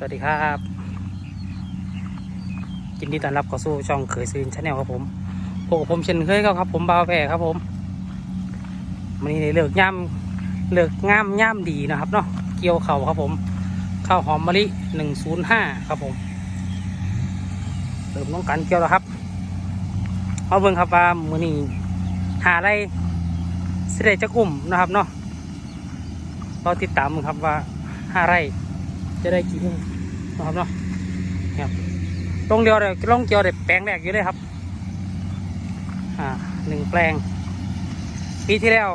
สวัสดีครับยินดีต้อนรับเข้าสู่ช่องเขยซืนชาแนลครับผมพบกับผมเช่นเคยครับผมบาวแพรครับผมวันนี้เลิกย่ำเลิกงามย่ำดีนะครับเนาะเกี่ยวเข่าครับผมข้าวหอมมะลิหนึ่งศูนย์ห้าครับผมเริ่มต้องการเกี่ยวแล้วครับเอาเบิ่งครับว่ามือนี้หาอะไรเสด็จจะกลุ่มนะครับเนาะรอติดตามมึงครับว่าหาอะไร จะได้กี่หุ้มนะครับเนาะครับลงเดียวเลยลงเกียวเด็แปลงแรกอยู่เลยครับ อ่าหนึ่งแปลง ปีที่แล้ว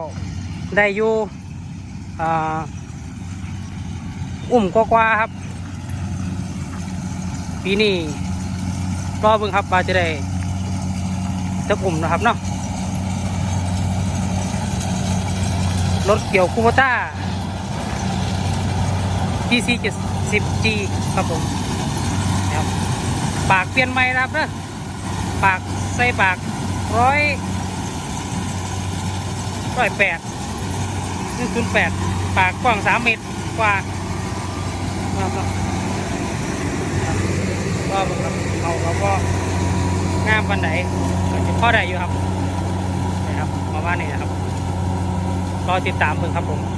ได้อยู่อ่าอุ้มกว่าครับ ปีนี้รอบิ่งครับว่าจะได้จะกลุ่มนะครับเนาะรถเกี่ยวคูโบต้า PC 70G ครับผมนะครับปากเปลี่ยนใหม่นะครับเนอะปากใส่ปากร้อยร้อยแปดหนึ่งศูนย์แปดปากกว้างสามเมตรกว่านะครับก็ครับเราเราก็งามปันไหนก็จะข้อใดอยู่ครับนะครับ มาว่านี่นะครับ รอติดตามเพิ่งครับผม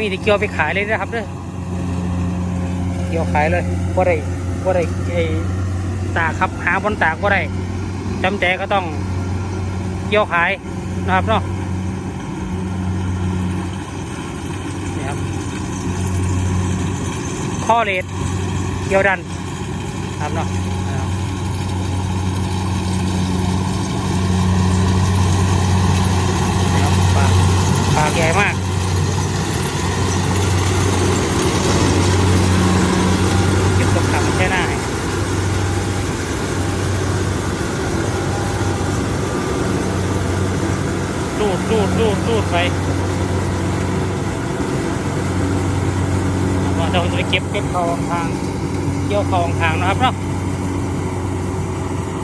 นี้ที่เกี่ยวไปขายเลยนะครับเด้อเกี่ยวขายเลยว่าได้ว่าได้ไอ้ตากครับหาบนตากว่าได้จำใจก็ต้องเกี่ยวขายนะครับเนาะนี่ครับข้อเลดเกี่ยวดันครับเนาะนี่ครับปากปากใหญ่มากบตกขังแค่หน้าให้ รูดรูดไปเราจะไปเก็บเก็บเขาทางเกี่ยวเขาทางนะครับเนาะ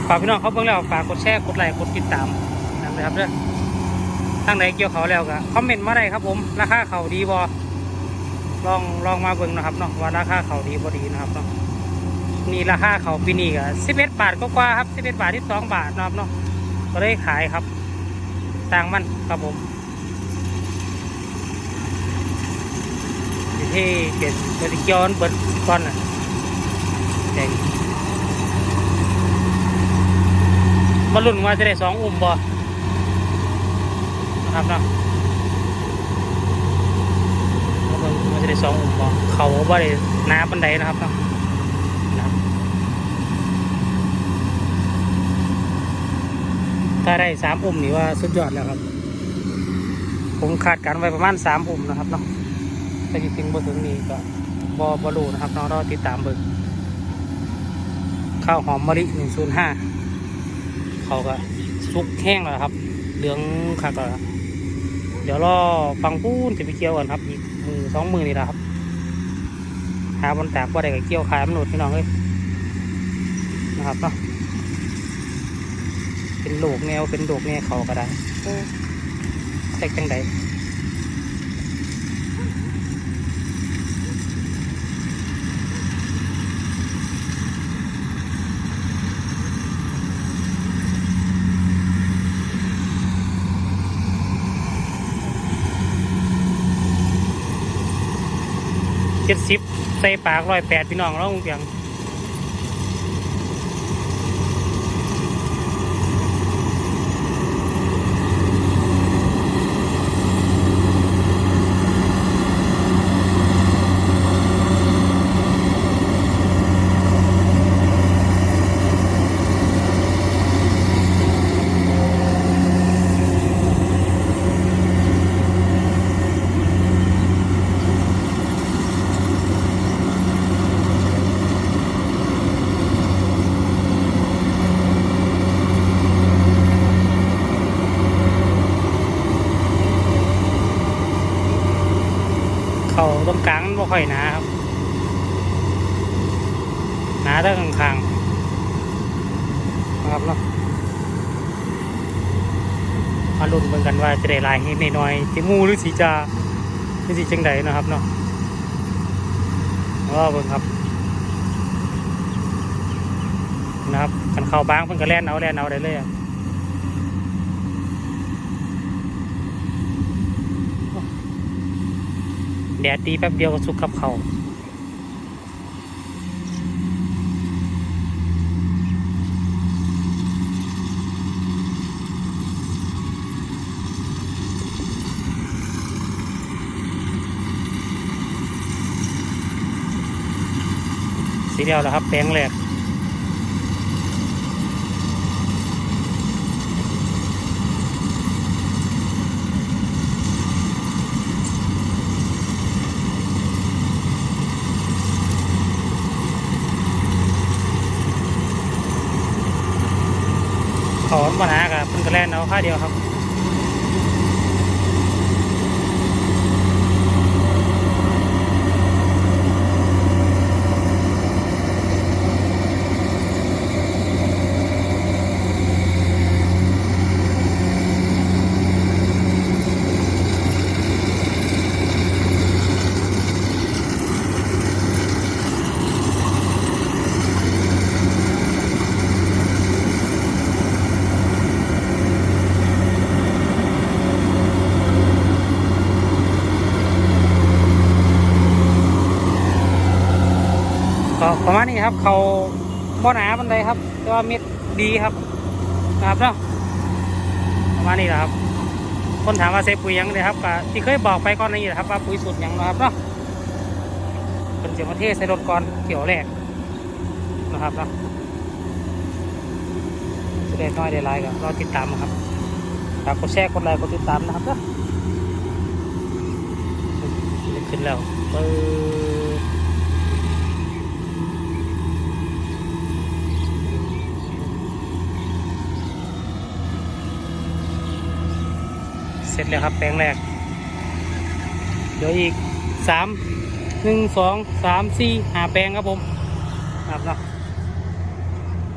ฝากพี่น้องเขาเบิ่งแล้วฝากกดแชร์กดไลค์กดติดตามนะครับเด้อทางไหนเกี่ยวเขาแล้วก็คอมเมนต์มาได้ครับผมราคาเขาดีบอลองลองมาเบิ่งนะครับเนาะว่าราคาเขาดีบ่ดีนะครับเนาะนี่ราคาเขาปีนี้ก็สิบเอ็ดบาทก็กว่าครับสิบเอ็ดบาทที่สองบาทนะครับเนาะก็ได้ขายครับ ต่างมันครับผมที่เจ็ดเจ็ดเกียวมันเปิดก้อนน่ะแดงมาลุ่นว่าจะได้สองอุ้มบ่นะครับเนาะมาเบิ่งว่าจะได้สองอุ้มบ่เขาบ่ได้น้าปันไดนะครับเนาะ นะครับ ถ้าได้สามอุ่มนี่ว่าสุดยอดแล้วครับ ผมคาดการไว้ประมาณสามอุ่มนะครับเนาะแต่จริงๆบถึงนี้ก็บอบรูนะครับนาะเราติดตามเบิ่งข้าวหอมมะลิหนึ่งศูนย์ห้าเขาก็สุกแห้งแล้วครับ เหลืองคักแล้วเดี๋ยวรอฟังปูนจะไปเกี่ยวกันครับ อีกมือสองมือนี่แหละครับ หาบนแตกว่าได้กับเกี่ยวขายมันหนุดพี่น้องเลยนะครับเนาะ เป็นลูกแนวเป็นลูกแนวเขาก็ได้แตกจังใดเจ็ดสิบใส่ปากร้อยแปดพี่น้องเราเพียง เขาตรงกลางมันบ่ค่อยหนาครับหนาแต่ข้างๆนะครับเนาะมาลุ้นเบิ่งกันว่าจะได้ลายให้น้อยๆที่มูหรือสีจาหรือสีจังใดนะครับเนาะก็เบิ่งครับนะครับกันเข้าบ้างเพิ่นก็แล่นเอาแล่นเอาได้เลยอะ แดดดีแป๊บเดียวก็สุกกับเขาสีเดียวแล้วครับแปลงแรก มปัญหากับเพิ่นกระแลนเอาค่าเดียวครับ ก็ ประมาณนี้ครับ เขาบ่หนาบันไดครับ แต่ว่าเม็ดดีครับนะครับเนาะประมาณนี้แหละครับ คนถามว่าใส่ปุ๋ยยังเลยครับที่เคยบอกไปก่อนนี้แหละครับว่าปุ๋ยสูตรยังนะครับเนาะเป็นเสียมาเทใส่รถก่อนเกี่ยวแรกนะครับเนาะจะได้น้อยได้หลายก็รอติดตามนะครับฝากกดแชร์กดไลค์กดติดตามนะครับเนาะขึ้นแล้วปึ๊บ เสร็จแล้วครับแปลงแรก เดี๋ยวอีกสามหนึ่งสองสามสี่หาแปลงครับผมครับเนาะ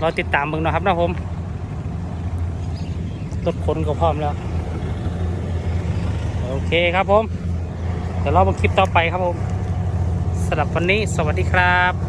เราติดตามเบิ่งนะครับนะผมรถขนก็พร้อมแล้ว โอเคครับผม เดี๋ยวเรามาคลิปต่อไปครับผมสำหรับวันนี้สวัสดีครับ